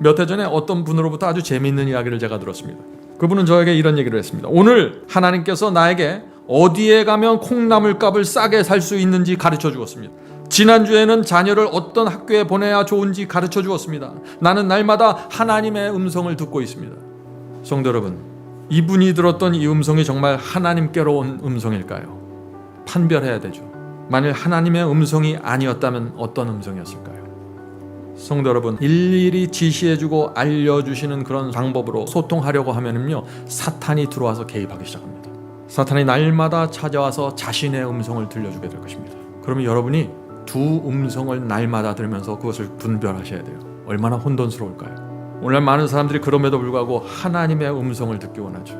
몇 해 전에 어떤 분으로부터 아주 재미있는 이야기를 제가 들었습니다. 그분은 저에게 이런 얘기를 했습니다. 오늘 하나님께서 나에게 어디에 가면 콩나물값을 싸게 살 수 있는지 가르쳐 주었습니다. 지난주에는 자녀를 어떤 학교에 보내야 좋은지 가르쳐 주었습니다. 나는 날마다 하나님의 음성을 듣고 있습니다. 성도 여러분, 이분이 들었던 이 음성이 정말 하나님께로 온 음성일까요? 판별해야 되죠. 만일 하나님의 음성이 아니었다면 어떤 음성이었을까요? 성도 여러분, 일일이 지시해주고 알려주시는 그런 방법으로 소통하려고 하면은요, 사탄이 들어와서 개입하기 시작합니다. 사탄이 날마다 찾아와서 자신의 음성을 들려주게 될 것입니다. 그러면 여러분이 두 음성을 날마다 들으면서 그것을 분별하셔야 돼요. 얼마나 혼돈스러울까요? 오늘 많은 사람들이 그럼에도 불구하고 하나님의 음성을 듣기 원하죠.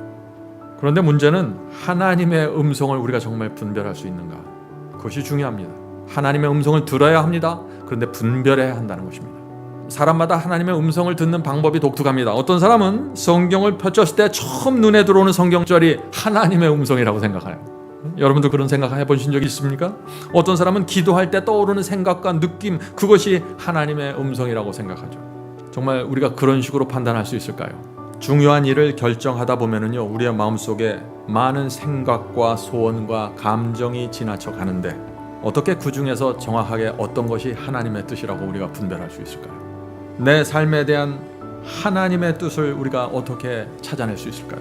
그런데 문제는 하나님의 음성을 우리가 정말 분별할 수 있는가? 그것이 중요합니다. 하나님의 음성을 들어야 합니다. 그런데 분별해야 한다는 것입니다. 사람마다 하나님의 음성을 듣는 방법이 독특합니다. 어떤 사람은 성경을 펼쳤을 때 처음 눈에 들어오는 성경절이 하나님의 음성이라고 생각해요. 여러분도 그런 생각 해보신 적 있습니까? 어떤 사람은 기도할 때 떠오르는 생각과 느낌 그것이 하나님의 음성이라고 생각하죠. 정말 우리가 그런 식으로 판단할 수 있을까요? 중요한 일을 결정하다 보면은요 우리의 마음속에 많은 생각과 소원과 감정이 지나쳐 가는데 어떻게 그 중에서 정확하게 어떤 것이 하나님의 뜻이라고 우리가 분별할 수 있을까요? 내 삶에 대한 하나님의 뜻을 우리가 어떻게 찾아낼 수 있을까요?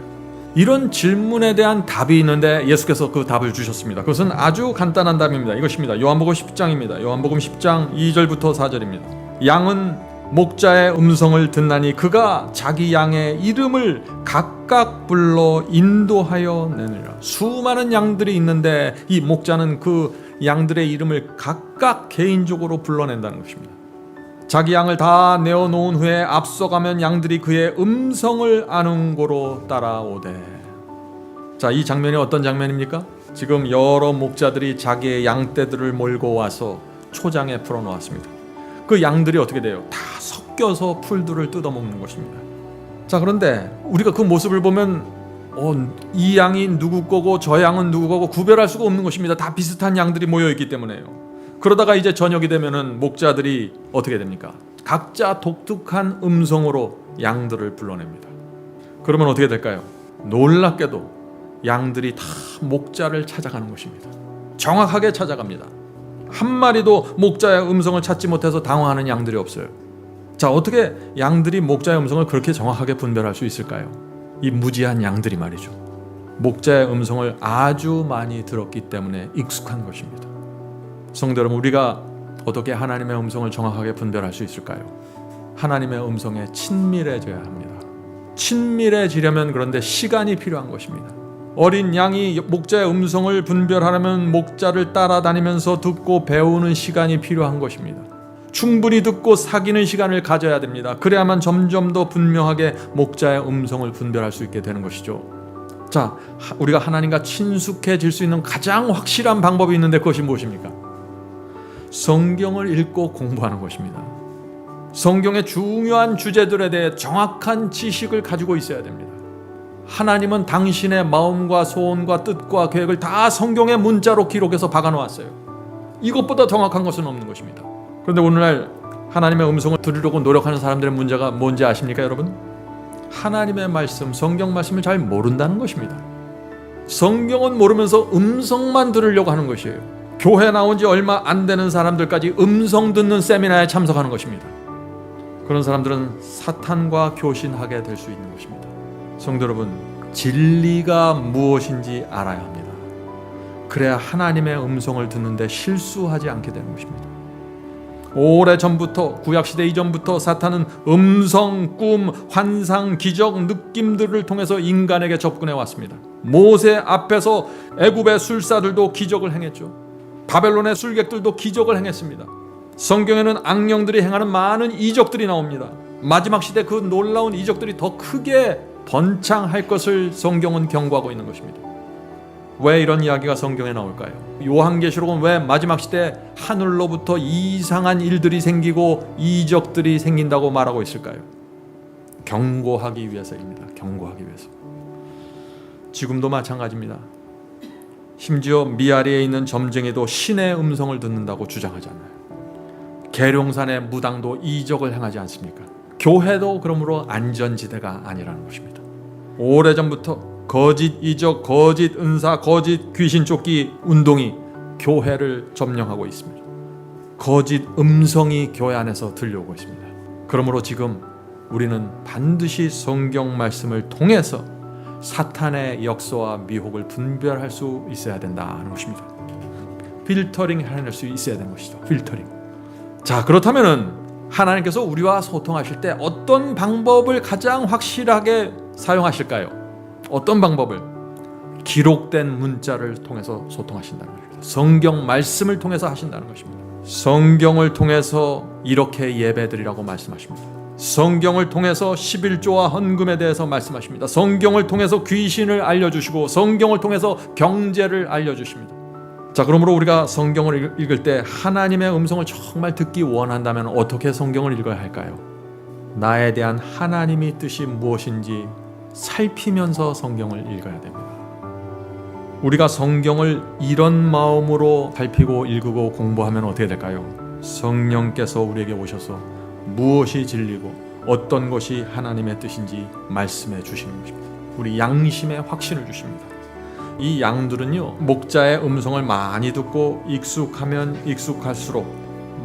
이런 질문에 대한 답이 있는데 예수께서 그 답을 주셨습니다. 그것은 아주 간단한 답입니다. 이것입니다. 요한복음 10장입니다. 요한복음 10장 2절부터 4절입니다. 양은 목자의 음성을 듣나니 그가 자기 양의 이름을 각각 불러 인도하여 내느라. 수많은 양들이 있는데 이 목자는 그 양들의 이름을 각각 개인적으로 불러낸다는 것입니다. 자기 양을 다 내어 놓은 후에 앞서가면 양들이 그의 음성을 아는 고로 따라오되. 자, 이 장면이 어떤 장면입니까? 지금 여러 목자들이 자기의 양떼들을 몰고 와서 초장에 풀어 놓았습니다. 그 양들이 어떻게 돼요? 다 섞여서 풀들을 뜯어 먹는 것입니다. 자, 그런데 우리가 그 모습을 보면 어, 이 양이 누구 거고 저 양은 누구 거고 구별할 수가 없는 것입니다. 다 비슷한 양들이 모여 있기 때문에요. 그러다가 이제 저녁이 되면은 목자들이 어떻게 됩니까? 각자 독특한 음성으로 양들을 불러냅니다. 그러면 어떻게 될까요? 놀랍게도 양들이 다 목자를 찾아가는 것입니다. 정확하게 찾아갑니다. 한 마리도 목자의 음성을 찾지 못해서 당황하는 양들이 없어요. 자, 어떻게 양들이 목자의 음성을 그렇게 정확하게 분별할 수 있을까요? 이 무지한 양들이 말이죠. 목자의 음성을 아주 많이 들었기 때문에 익숙한 것입니다. 성도 여러분, 우리가 어떻게 하나님의 음성을 정확하게 분별할 수 있을까요? 하나님의 음성에 친밀해져야 합니다. 친밀해지려면 그런데 시간이 필요한 것입니다. 어린 양이 목자의 음성을 분별하려면 목자를 따라다니면서 듣고 배우는 시간이 필요한 것입니다. 충분히 듣고 사귀는 시간을 가져야 됩니다. 그래야만 점점 더 분명하게 목자의 음성을 분별할 수 있게 되는 것이죠. 자, 우리가 하나님과 친숙해질 수 있는 가장 확실한 방법이 있는데 그것이 무엇입니까? 성경을 읽고 공부하는 것입니다. 성경의 중요한 주제들에 대해 정확한 지식을 가지고 있어야 됩니다. 하나님은 당신의 마음과 소원과 뜻과 계획을 다 성경의 문자로 기록해서 박아 놓았어요. 이것보다 정확한 것은 없는 것입니다. 그런데 오늘날 하나님의 음성을 들으려고 노력하는 사람들의 문제가 뭔지 아십니까, 여러분? 하나님의 말씀, 성경 말씀을 잘 모른다는 것입니다. 성경은 모르면서 음성만 들으려고 하는 것이에요. 교회 나온 지 얼마 안 되는 사람들까지 음성 듣는 세미나에 참석하는 것입니다. 그런 사람들은 사탄과 교신하게 될 수 있는 것입니다. 성도 여러분, 진리가 무엇인지 알아야 합니다. 그래야 하나님의 음성을 듣는데 실수하지 않게 되는 것입니다. 오래 전부터 구약 시대 이전부터 사탄은 음성, 꿈, 환상, 기적, 느낌들을 통해서 인간에게 접근해 왔습니다. 모세 앞에서 애굽의 술사들도 기적을 행했죠. 바벨론의 술객들도 기적을 행했습니다. 성경에는 악령들이 행하는 많은 이적들이 나옵니다. 마지막 시대 그 놀라운 이적들이 더 크게 번창할 것을 성경은 경고하고 있는 것입니다. 왜 이런 이야기가 성경에 나올까요? 요한계시록은 왜 마지막 시대 하늘로부터 이상한 일들이 생기고 이적들이 생긴다고 말하고 있을까요? 경고하기 위해서입니다. 경고하기 위해서. 지금도 마찬가지입니다. 심지어 미아리에 있는 점쟁이도 신의 음성을 듣는다고 주장하잖아요. 계룡산의 무당도 이적을 행하지 않습니까? 교회도 그러므로 안전지대가 아니라는 것입니다. 오래전부터 거짓 이적, 거짓 은사, 거짓 귀신 쫓기 운동이 교회를 점령하고 있습니다. 거짓 음성이 교회 안에서 들려오고 있습니다. 그러므로 지금 우리는 반드시 성경 말씀을 통해서 사탄의 역사와 미혹을 분별할 수 있어야 된다는 것입니다. 필터링 해낼 수 있어야 되는 것이죠. 필터링. 자, 그렇다면은 하나님께서 우리와 소통하실 때 어떤 방법을 가장 확실하게 사용하실까요? 어떤 방법을? 기록된 문자를 통해서 소통하신다는 것입니다. 성경 말씀을 통해서 하신다는 것입니다. 성경을 통해서 이렇게 예배드리라고 말씀하십니다. 성경을 통해서 11조와 헌금에 대해서 말씀하십니다. 성경을 통해서 귀신을 알려주시고 성경을 통해서 경제를 알려주십니다. 자, 그러므로 우리가 성경을 읽- 읽을 때 하나님의 음성을 정말 듣기 원한다면 어떻게 성경을 읽어야 할까요? 나에 대한 하나님의 뜻이 무엇인지 살피면서 성경을 읽어야 됩니다. 우리가 성경을 이런 마음으로 살피고 읽고 공부하면 어떻게 될까요? 성령께서 우리에게 오셔서 무엇이 진리고 어떤 것이 하나님의 뜻인지 말씀해 주시는 것입니다. 우리 양심의 확신을 주십니다. 이 양들은요 목자의 음성을 많이 듣고 익숙하면 익숙할수록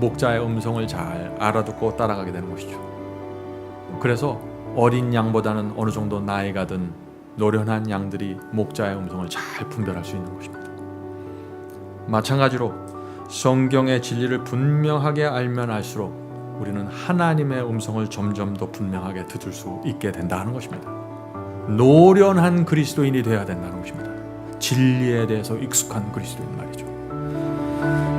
목자의 음성을 잘 알아듣고 따라가게 되는 것이죠. 그래서 어린 양보다는 어느 정도 나이가 든 노련한 양들이 목자의 음성을 잘 분별할 수 있는 것입니다. 마찬가지로 성경의 진리를 분명하게 알면 알수록 우리는 하나님의 음성을 점점 더 분명하게 듣을 수 있게 된다는 것입니다. 노련한 그리스도인이 되어야 된다는 것입니다. 진리에 대해서 익숙한 그리스도인 말이죠.